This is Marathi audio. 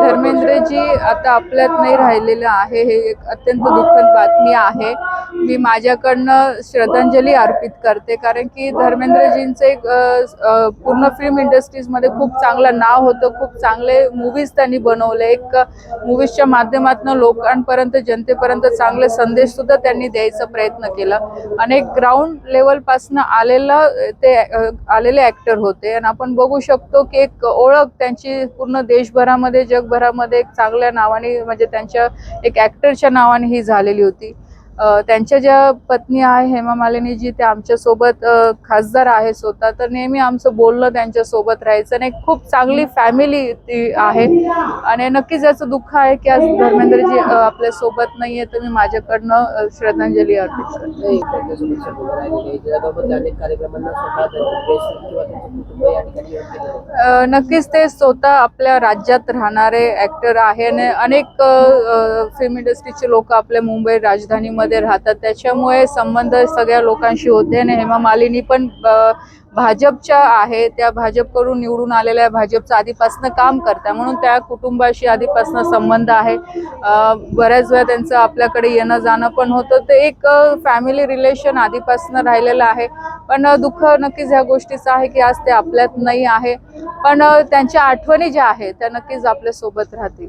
धर्मेंद्रजी आता आपल्यात नाही राहिलेलं आहे हे एक अत्यंत दुःखद बातमी आहे. मी माझ्याकडनं श्रद्धांजली अर्पित करते कारण की धर्मेंद्रजींचं एक पूर्ण फिल्म इंडस्ट्रीजमध्ये खूप चांगलं नाव होतं खूप चांगले मूवीज त्यांनी बनवले. एक मूवीजच्या माध्यमातून लोकांपर्यंत जनतेपर्यंत चांगले संदेश सुद्धा त्यांनी द्यायचा प्रयत्न केला. अनेक ग्राउंड लेवलपासनं आलेलं ते आलेले ऍक्टर होते. आणि आपण बघू शकतो की एक ओळख त्यांची पूर्ण देशभरामध्ये जगभरामध्ये एक चांगल्या नावाने म्हणजे त्यांच्या एक ऍक्टरच्या नावाने ही झालेली होती. त्यांच्या ज्या पत्नी आहे हेमा मालिनी जी त्या आमच्यासोबत खासदार आहे स्वतः. तर नेहमी आमचं बोलणं त्यांच्यासोबत राहायचं आणि खूप चांगली फॅमिली ती आहे. आणि नक्कीच याचं दुःख आहे की आज धर्मेंद्रजी अ, आपल्यासोबत नाहीये तर मी माझ्याकडनं श्रद्धांजली अर्पित करते. नाही, नक्कीच ते स्वतः आपल्या राज्यात राहणारे ऍक्टर आहे. आणि अनेक फिल्म इंडस्ट्रीचे लोक आपल्या मुंबई मध्ये राहतात. त्याच्यामुळे संबंध सगळ्या लोकांशी होते आणि हेमा मालिनी पण भाजपच्या आहे. त्या भाजपकडून निवडून आलेल्या भाजपचं आधीपासनं काम करतात म्हणून त्या कुटुंबाशी आधीपासनं संबंध आहे. बऱ्याच वेळा त्यांचं आपल्याकडे येणं जाणं पण होतं. ते एक फॅमिली रिलेशन आधीपासनं राहिलेलं आहे. पण दुःख नक्कीच ह्या गोष्टीचं आहे की आज ते आपल्यात नाही आहे. पण त्यांच्या आठवणी ज्या आहेत त्या नक्कीच आपल्यासोबत राहतील.